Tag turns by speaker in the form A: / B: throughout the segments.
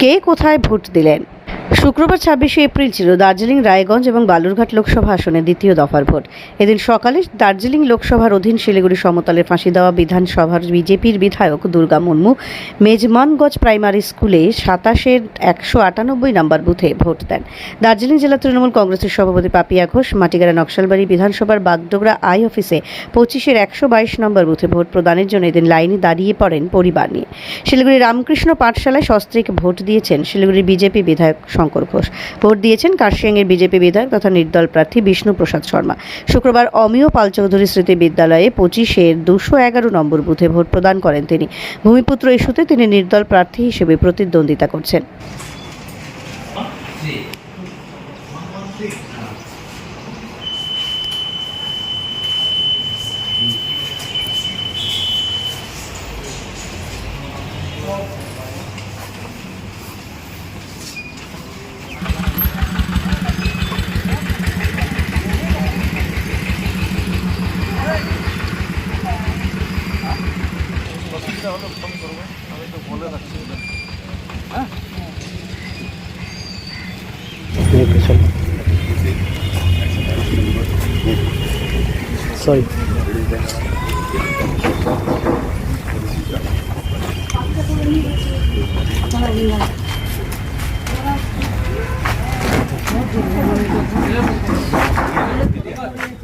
A: কে কোথায় ভোট দিলেন? শুক্রবার ছাব্বিশে এপ্রিল ছিল দার্জিলিং, রায়গঞ্জ এবং বালুরঘাট লোকসভা আসনে দ্বিতীয় দফার ভোট। এদিন সকালে দার্জিলিং লোকসভার অধীন শিলিগুড়ি সমতলে ফাঁসি দেওয়া বিধানসভার বিজেপির বিধায়ক দুর্গা মুর্মু, মেজমানগঞ্জ প্রাইমারি স্কুলে সাতাশের একশো আটানব্বই নম্বর বুথে ভোট দেন। দার্জিলিং জেলা তৃণমূল কংগ্রেসের সভাপতি পাপিয়া ঘোষ, মাটিগাড়া নকশালবাড়ি বিধানসভার বাগডোগরা আই অফিসে পঁচিশের একশো বাইশ নম্বর বুথে ভোট প্রদানের জন্য এদিন লাইনে দাঁড়িয়ে পড়েন পরিবার নিয়ে। শিলিগুড়ি রামকৃষ্ণ পাঠশালায় সস্ত্রীক ভোট দিয়েছেন শিলিগুড়ি বিজেপি বিধায়ক শঙ্কর ঘোষ। ভোট দিয়েছেন কার্শিয়াংয়ের বিজেপি বিধায়ক তথা নির্দল প্রার্থী বিষ্ণু প্রসাদ শর্মা। শুক্রবার অমিয় পাল চৌধুরী স্মৃতি বিদ্যালয়ে পঁচিশের দুশো এগারো নম্বর বুথে ভোট প্রদান করেন তিনি। ভূমিপুত্র ইস্যুতে তিনি নির্দল প্রার্থী হিসেবে প্রতিদ্বন্দ্বিতা করছেন।
B: সরি
C: মাকড়ি আছে আমরা নিয়ে আসবে পেকে নিয়ে আসবে দেখা দেখা হয়ে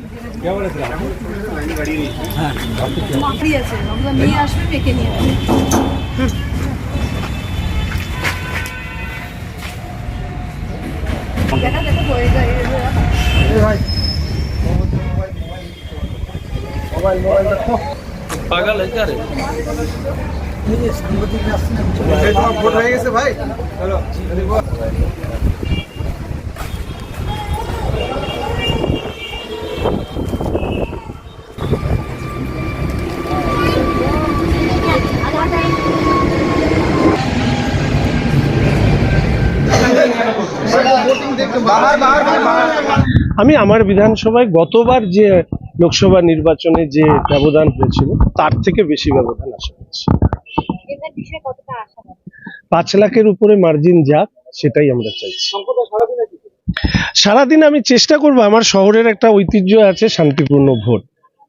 D: পাগল হয়ে যাবে সাংবাদিক
E: আসছে হয়ে গেছে ভাই। হ্যালো।
B: আমি আমার বিধানসভায় গতবার যে লোকসভা নির্বাচনে যে ব্যবধান হয়েছিল তার থেকে বেশি ব্যবধান আশা করছি। পাঁচ লাখের উপরে মার্জিন যাক সেটাই আমরা চাইছি। সারাদিন আমি চেষ্টা করব আমার শহরের একটা ঐতিহ্য আছে শান্তিপূর্ণ ভোট।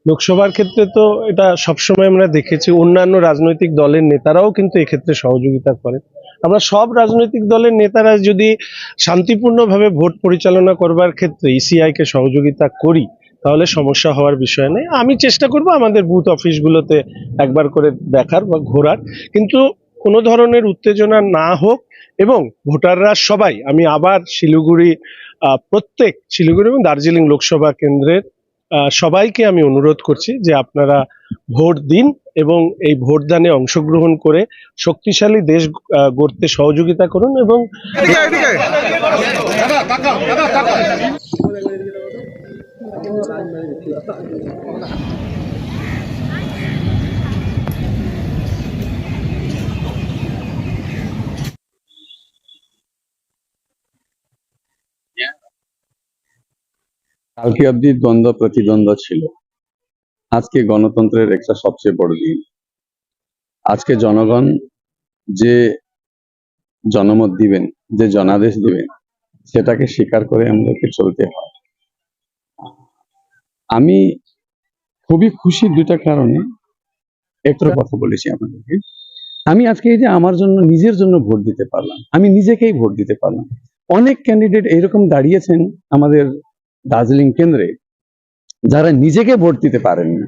B: লোকসভার ক্ষেত্রে তো এটা সবসময় আমরা দেখেছি, অন্যান্য রাজনৈতিক দলের নেতারাও কিন্তু এক্ষেত্রে সহযোগিতা করেন আমরা সব রাজনৈতিক দলের নেতারা যদি শান্তিপূর্ণভাবে ভোট পরিচালনা করবার ক্ষেত্রে ইসিআইকে সহযোগিতা করি, তাহলে সমস্যা হওয়ার বিষয় নেই আমি চেষ্টা করব আমাদের বুথ অফিসগুলোতে একবার করে দেখার বা ঘোরার। কিন্তু কোনো ধরনের উত্তেজনা না হোক এবং ভোটাররা সবাই, আমি আবার শিলিগুড়ি প্রত্যেক শিলিগুড়ি এবং দার্জিলিং লোকসভা কেন্দ্রের সবাইকে আমি অনুরোধ করছি যে আপনারা ভোট দিন এবং এই ভোটদানে অংশগ্রহণ করে শক্তিশালী দেশ গড়তে সহযোগিতা করুন এবং
E: Thank এদিকে
F: কালকে অব্দি দ্বন্দ্ব প্রতিদ্বন্দ্ব ছিল। আজকে গণতন্ত্রের একটা সবচেয়ে বড় দিন। আজকে জনগণ যে জনমত দিবেন, যে জনাদেশ দিবেন, সেটাকে স্বীকার করে আমাদেরকে চলতে হয়। আমি খুবই খুশি দুটা কারণে। একটু কথা বলেছি আপনাদেরকে। আমি আজকে এই যে আমার জন্য, নিজের জন্য ভোট দিতে পারলাম। আমি নিজেকেই ভোট দিতে পারলাম। অনেক ক্যান্ডিডেট এরকম দাঁড়িয়েছেন আমাদের দার্জিলিং কেন্দ্রে যারা নিজেকে ভোট দিতে পারেন না